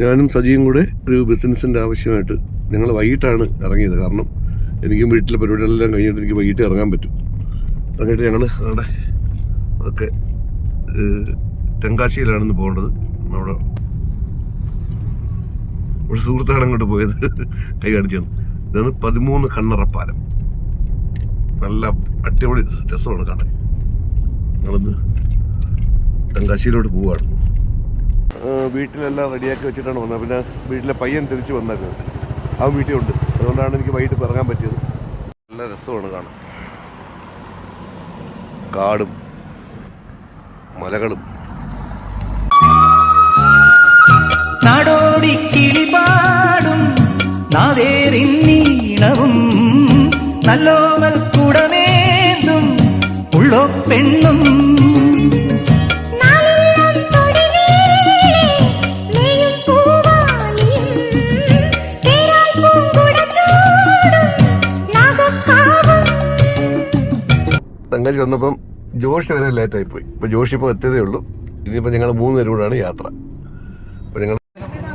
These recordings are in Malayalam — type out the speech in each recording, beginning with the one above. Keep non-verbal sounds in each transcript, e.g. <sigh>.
ഞാനും സജിയും കൂടെ ഒരു ബിസിനസ്സിന്റെ ആവശ്യമായിട്ട് ഞങ്ങൾ വൈകിട്ടാണ് ഇറങ്ങിയത്. കാരണം എനിക്കും വീട്ടിലെ പരിപാടികളെല്ലാം കഴിഞ്ഞിട്ട് എനിക്ക് വൈകിട്ട് ഇറങ്ങാൻ പറ്റും. ഇറങ്ങിയിട്ട് ഞങ്ങൾ അവിടെ ഒക്കെ തെങ്കാശിയിലാണെന്ന് പോകേണ്ടത്. അവിടെ ഒരു സുഹൃത്താണ് അങ്ങോട്ട് പോയത്. കൈ കാണിച്ചാണ് ഇതാണ് പതിമൂന്ന് കണ്ണറപ്പാലം. നല്ല അടിപൊളി രസമാണ് കാണാൻ. ഞങ്ങളിന്ന് തെങ്കാശിയിലോട്ട് പോവുകയാണ്. വീട്ടിലെല്ലാം റെഡിയാക്കി വെച്ചിട്ടാണ് വന്നത്. പിന്നെ വീട്ടിലെ പയ്യൻ തിരിച്ച് വന്നേക്കുന്നത് ആ വീട്ടിൽ ഉണ്ട്. അതുകൊണ്ടാണ് എനിക്ക് വൈകിട്ട് ഇറങ്ങാൻ പറ്റിയത്. നല്ല രസമാണ് കാണാൻ. കാടും മലകളും. നാടോടി കിളിപാടും നാവേറിൻ നീളവും നല്ലോമൽ കുടമേന്തും ഉള്ളോ പെണ്ണും തങ്കാശി വന്നപ്പം ജോഷി വരെ ലേറ്റായി പോയി ഇപ്പൊ ജോഷി ഇപ്പോൾ എത്തിയതേ ഉള്ളൂ. ഇനിയിപ്പോൾ ഞങ്ങൾ മൂന്ന് പേരും കൂടാണ് യാത്ര. അപ്പോൾ ഞങ്ങൾ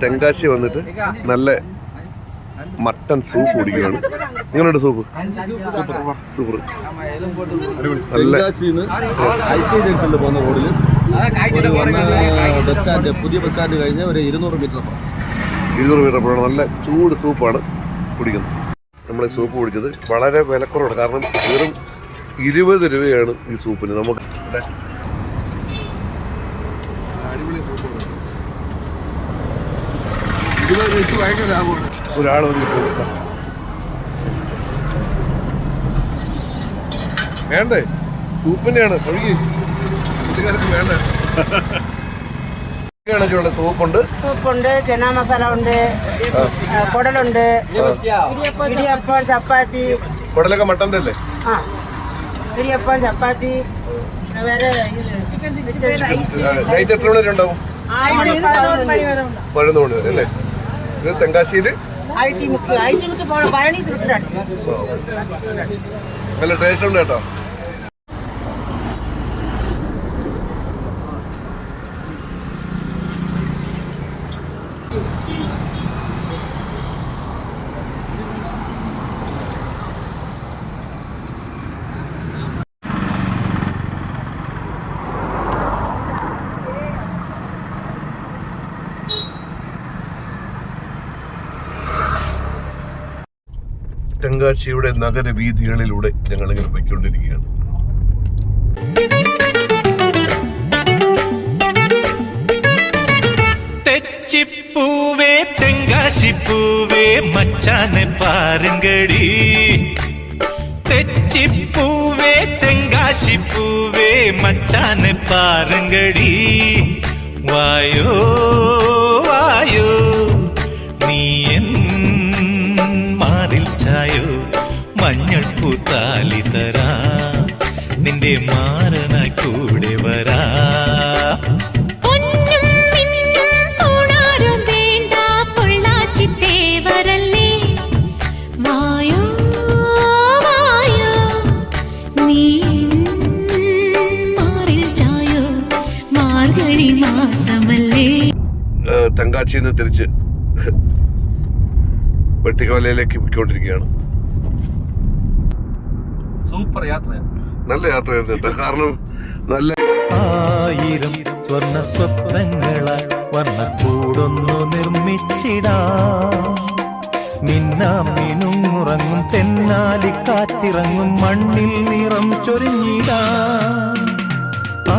തെങ്കാശി വന്നിട്ട് നല്ല മട്ടൺ സൂപ്പ് കുടിക്കുകയാണ്. നിങ്ങളുടെ സൂപ്പ് സൂപ്പർ നല്ല ജംഗ്ഷനിൽ പോകുന്ന റോഡിൽ ബസ് സ്റ്റാൻഡ് പുതിയ ബസ് സ്റ്റാൻഡ് കഴിഞ്ഞ് ഒരു ഇരുന്നൂറ് മീറ്റർ ഇരുന്നൂറ് മീറ്റർ നല്ല ചൂട് സൂപ്പാണ് കുടിക്കുന്നത്. നമ്മൾ സൂപ്പ് കുടിച്ചത് വളരെ വിലക്കുറവാണ്. കാരണം വെറും ഇരുപത് രൂപയാണ് ഈ സൂപ്പിന്. നമുക്ക് ഇവിടെ ഒരാൾ. വേണ്ടേ? സൂപ്പിന്റെയാണ്. ഒഴുകി. കുട്ടിക്കാർക്ക് വേണ്ട? <laughs> സൂപ്പുണ്ട്. സൂപ്പുണ്ട് ചെന മസാല ഉണ്ട് കുടലുണ്ട് ഇടിയപ്പം ചപ്പാത്തി. കുടലൊക്കെ മട്ടന്റെ അല്ലേ? ആ. ഇടിയപ്പം ചപ്പാത്തി വേറെ നൈറ്റ് എത്ര മണി വരെ ഉണ്ടാവും. പതിനൊന്ന് മണി വരെ അല്ലേ? ഇത് പോകണം നല്ല ടേസ്റ്റ് ഉണ്ട് കേട്ടോ. തെങ്കാശിയുടെ നഗരവീഥികളിലൂടെ ഞങ്ങളിങ്ങനെ പോയിക്കൊണ്ടിരിക്കുകയാണ്. തെച്ചിപ്പൂവേ തെങ്കാശിപ്പൂവേ മച്ചാനെ പാരുങ്കടി. തെച്ചിപ്പൂവേ തെങ്കാശിപ്പൂവേ മച്ചാനെ പാരുങ്കടി. വായോ. മഞ്ഞൾ പൂത്താലി തരാ നിന്റെ മാറനായി കൂടെ വരാ. തങ്കാച്ചിന്ന് മിന്നും വെട്ടിക്കോലയിലേക്ക് വേണ്ട പൊള്ളാച്ചി സൂപ്പർ യാത്രയാണ് നല്ല യാത്രയായിരുന്നു കേട്ടോ. കാരണം നല്ല ആയിരം സ്വർണ സ്വപ്നങ്ങളാൽ വർണക്കൂടൊന്നു നിർമ്മിച്ചിടാം. മിന്നാം മിനുങ്ങുറങ്ങും തെന്നാലി കാറ്റിറങ്ങും മണ്ണിൽ നിറം ചൊരിഞ്ഞിടാം. ആ